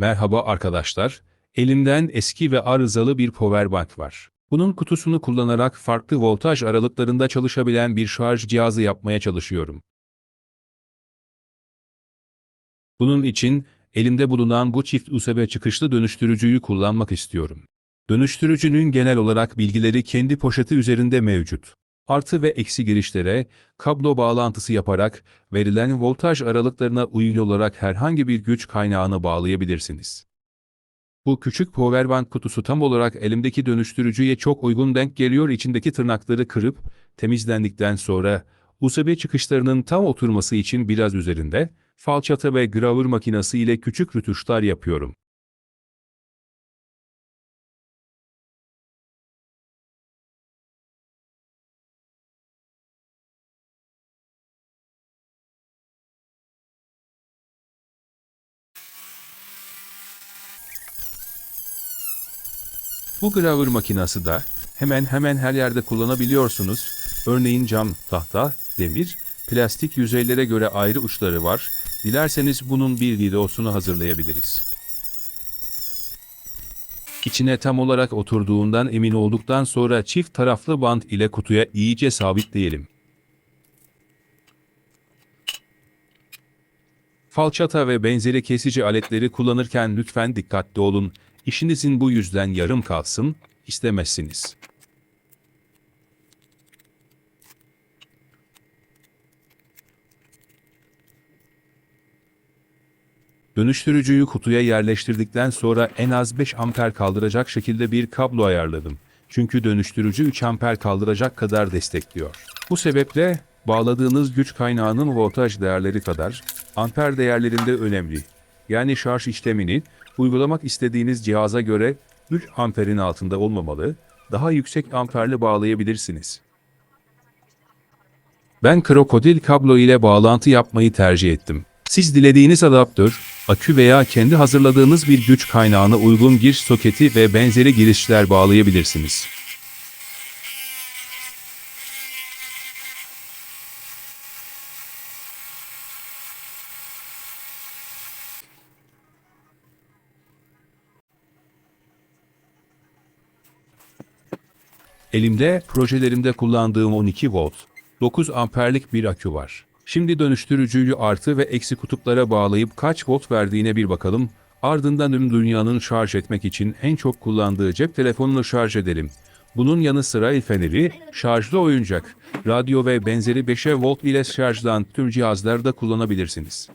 Merhaba arkadaşlar, elimden eski ve arızalı bir powerbank var. Bunun kutusunu kullanarak farklı voltaj aralıklarında çalışabilen bir şarj cihazı yapmaya çalışıyorum. Bunun için elimde bulunan bu çift USB çıkışlı dönüştürücüyü kullanmak istiyorum. Dönüştürücünün genel olarak bilgileri kendi poşeti üzerinde mevcut. Artı ve eksi girişlere kablo bağlantısı yaparak verilen voltaj aralıklarına uygun olarak herhangi bir güç kaynağını bağlayabilirsiniz. Bu küçük powerbank kutusu tam olarak elimdeki dönüştürücüye çok uygun denk geliyor içindeki tırnakları kırıp temizlendikten sonra USB çıkışlarının tam oturması için biraz üzerinde falçata ve gravür makinesi ile küçük rütuşlar yapıyorum. Bu gravür makinası da hemen hemen her yerde kullanabiliyorsunuz. Örneğin cam, tahta, demir, plastik yüzeylere göre ayrı uçları var. Dilerseniz bunun bir videosunu hazırlayabiliriz. İçine tam olarak oturduğundan emin olduktan sonra çift taraflı bant ile kutuya iyice sabitleyelim. Falçata ve benzeri kesici aletleri kullanırken lütfen dikkatli olun. İşinizin bu yüzden yarım kalsın, istemezsiniz. Dönüştürücüyü kutuya yerleştirdikten sonra en az 5 amper kaldıracak şekilde bir kablo ayarladım. Çünkü dönüştürücü 3 amper kaldıracak kadar destekliyor. Bu sebeple bağladığınız güç kaynağının voltaj değerleri kadar amper değerlerinde önemli. Yani şarj işlemini uygulamak istediğiniz cihaza göre 3 amperin altında olmamalı, daha yüksek amperle bağlayabilirsiniz. Ben krokodil kablo ile bağlantı yapmayı tercih ettim. Siz dilediğiniz adaptör, akü veya kendi hazırladığınız bir güç kaynağına uygun giriş soketi ve benzeri girişler bağlayabilirsiniz. Elimde projelerimde kullandığım 12 volt, 9 amperlik bir akü var. Şimdi dönüştürücüyü artı ve eksi kutuplara bağlayıp kaç volt verdiğine bir bakalım. Ardından tüm dünyanın şarj etmek için en çok kullandığı cep telefonunu şarj edelim. Bunun yanı sıra el feneri, şarjlı oyuncak, radyo ve benzeri 5'e volt ile şarjlanan tüm cihazlarda kullanabilirsiniz.